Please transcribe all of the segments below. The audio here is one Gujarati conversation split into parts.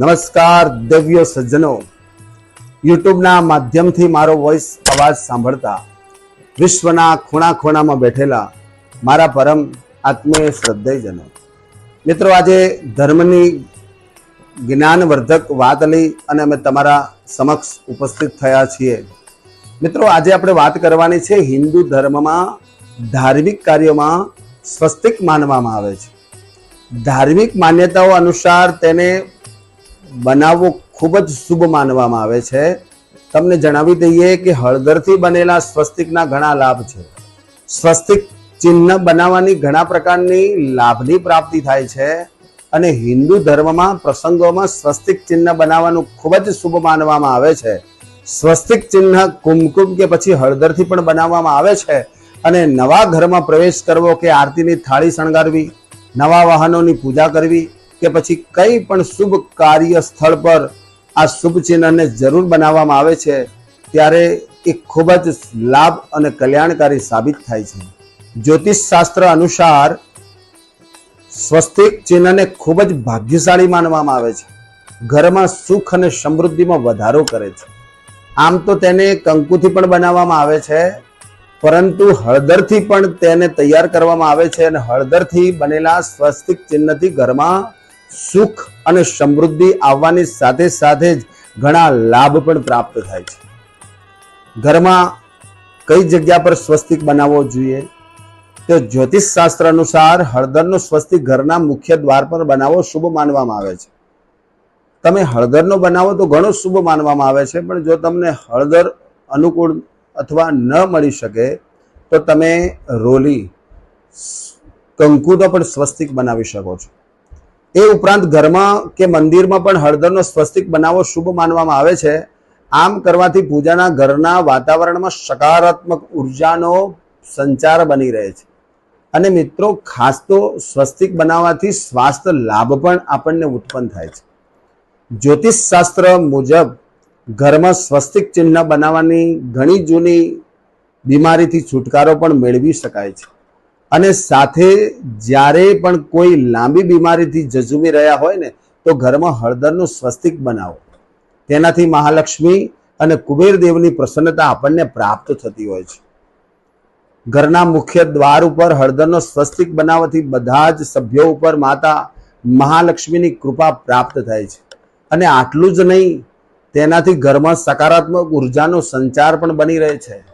નમસ્કાર દિવ્ય સજ્જનો. યુટ્યુબના માધ્યમથી મારો વોઇસ અવાજ સાંભળતા વિશ્વના ખૂણા ખૂણામાં બેઠેલા મારા પરમ આત્મીય શ્રદ્ધેયજનો. મિત્રો, આજે ધર્મની જ્ઞાનવર્ધક વાત લઈ અને અમે તમારા સમક્ષ ઉપસ્થિત થયા છીએ. મિત્રો, આજે આપણે વાત કરવાની છે હિન્દુ ધર્મમાં ધાર્મિક કાર્યોમાં સ્વસ્તિક માનવામાં આવે છે. ધાર્મિક માન્યતાઓ અનુસાર તેને બનાવવો ખૂબ જ શુભ માનવામાં આવે છે. તમને જણાવી દઈએ કે હળદરથી બનેલા સ્વસ્તિકના ઘણા લાભ છે. સ્વસ્તિક ચિહ્ન બનાવવાની ઘણા પ્રકારની લાભની પ્રાપ્તિ થાય છે અને હિન્દુ ધર્મમાં પ્રસંગોમાં સ્વસ્તિક ચિહ્ન બનાવવાનું ખૂબ જ શુભ માનવામાં આવે છે. સ્વસ્તિક ચિહ્ન કુમકુમ કે પછી હળદરથી પણ બનાવવામાં આવે છે અને નવા ઘરમાં પ્રવેશ કરવો કે આરતીની થાળી શણગારવી, નવા વાહનોની પૂજા કરવી કે પછી કંઈ પણ શુભ કાર્ય સ્થળ પર આ શુભ ચિહ્નને જરૂર બનાવવામાં આવે છે, ત્યારે એ ખૂબ જ લાભ અને કલ્યાણકારી સાબિત થાય છે. જ્યોતિષ શાસ્ત્ર અનુસાર સ્વસ્તિક ચિહ્નને ખૂબ જ ભાગ્યશાળી માનવામાં આવે છે. ઘરમાં સુખ અને સમૃદ્ધિમાં વધારો કરે છે. આમ તો તેને કંકુથી પણ બનાવવામાં આવે છે, પરંતુ હળદરથી પણ તેને તૈયાર કરવામાં આવે છે અને હળદરથી બનેલા સ્વસ્તિક ચિહ્નથી ઘરમાં સુખ અને સમૃદ્ધિ આવવાની સાથે સાથે જ ઘણા લાભ પણ પ્રાપ્ત થાય છે. ઘરમાં કઈ જગ્યા પર સ્વસ્તિક બનાવવો જોઈએ? તો જ્યોતિષ શાસ્ત્ર અનુસાર હળદરનો સ્વસ્તિક ઘરના મુખ્ય દ્વાર પર બનાવવો શુભ માનવામાં આવે છે. તમે હળદરનો બનાવો તો ઘણો શુભ માનવામાં આવે છે, પણ જો તમને હળદર અનુકૂળ અથવા ન મળી શકે, તો તમે રોલી કંકુનો પણ સ્વસ્તિક બનાવી શકો છો. એ ઉપરાંત ઘરમાં કે મંદિરમાં પણ હળદરનો સ્વસ્તિક બનાવવો શુભ માનવામાં આવે છે. આમ કરવાથી પૂજાના ઘરના વાતાવરણમાં સકારાત્મક ઉર્જાનો સંચાર બની રહે છે. અને મિત્રો, ખાસ તો સ્વસ્તિક બનાવવાથી સ્વાસ્થ્ય લાભ પણ આપણને ઉત્પન્ન થાય છે. જ્યોતિષ શાસ્ત્ર મુજબ ઘરમાં સ્વસ્તિક ચિહ્ન બનાવવાની ઘણી જૂની બીમારીથી છુટકારો પણ મેળવી શકાય છે. અને સાથે જ્યારે પણ કોઈ લાંબી બીમારીથી જજુમી રહ્યા હોય ને, તો ઘરમાં હળદરનું સ્વસ્તિક બનાવો. તેનાથી મહાલક્ષ્મી અને કુબેર દેવની પ્રસન્નતા આપણને પ્રાપ્ત થતી હોય છે. ઘરના મુખ્ય દ્વાર ઉપર હળદરનો સ્વસ્તિક બનાવવાથી બધા જ સભ્યો ઉપર માતા મહાલક્ષ્મીની કૃપા પ્રાપ્ત થાય છે. અને આટલું જ નહીં, તેનાથી ઘરમાં સકારાત્મક ઉર્જાનો સંચાર પણ બની રહે છે.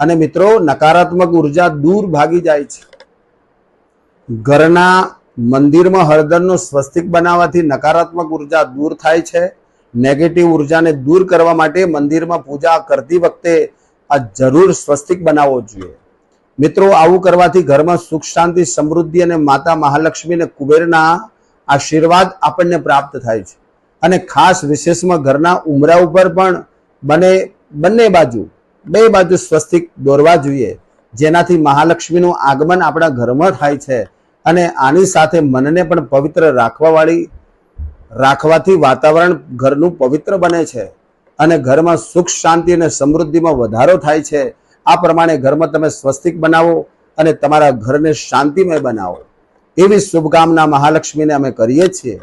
અને મિત્રો, નકારાત્મક ઊર્જા દૂર ભાગી જાય છે. ઘરના મંદિરમાં હળદરનું સ્વસ્તિક બનાવવાથી નકારાત્મક ઊર્જા દૂર થાય છે. નેગેટિવ ઉર્જાને દૂર કરવા માટે મંદિરમાં પૂજા કરતી વખતે આ જરૂર સ્વસ્તિક બનાવવો જોઈએ. મિત્રો, આવું કરવાથી ઘરમાં સુખ, શાંતિ, સમૃદ્ધિ અને માતા મહાલક્ષ્મી અને કુબેરના આશીર્વાદ આપણને પ્રાપ્ત થાય છે. અને ખાસ વિશેષમાં ઘરના ઉમરા ઉપર પણ બને, બંને બાજુ, બે બાજુ સ્વસ્તિક દોરવા જોઈએ. જેનાથી મહાલક્ષ્મીનું આગમન આપણા ઘરમાં થાય છે. અને આની સાથે મનને પણ પવિત્ર રાખવાવાળી, રાખવાથી વાતાવરણ ઘરનું પવિત્ર બને છે અને ઘરમાં સુખ, શાંતિ અને સમૃદ્ધિમાં વધારો થાય છે. આ પ્રમાણે ઘરમાં તમે સ્વસ્તિક બનાવો અને તમારા ઘરને શાંતિમય બનાવો. એવી શુભકામના મહાલક્ષ્મીને અમે કરીએ છીએ.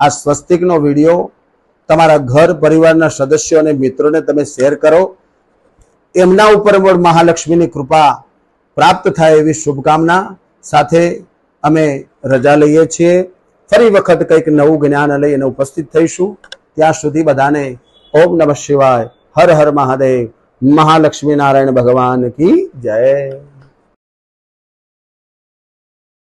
આ સ્વસ્તિકનો વીડિયો તમારા ઘર, પરિવારના સદસ્યો અને મિત્રોને તમે શેર કરો. એમના ઉપર પણ મહાલક્ષ્મીની કૃપા પ્રાપ્ત થાય એવી શુભકામના સાથે અમે રજા લઈએ છીએ. ફરી વખત કંઈક નવું જ્ઞાન લઈને ઉપસ્થિત થઈશું. ત્યાં સુધી બધાને ઓમ નમઃ શિવાય. હર હર મહાદેવ. મહાલક્ષ્મી નારાયણ ભગવાન કી જય.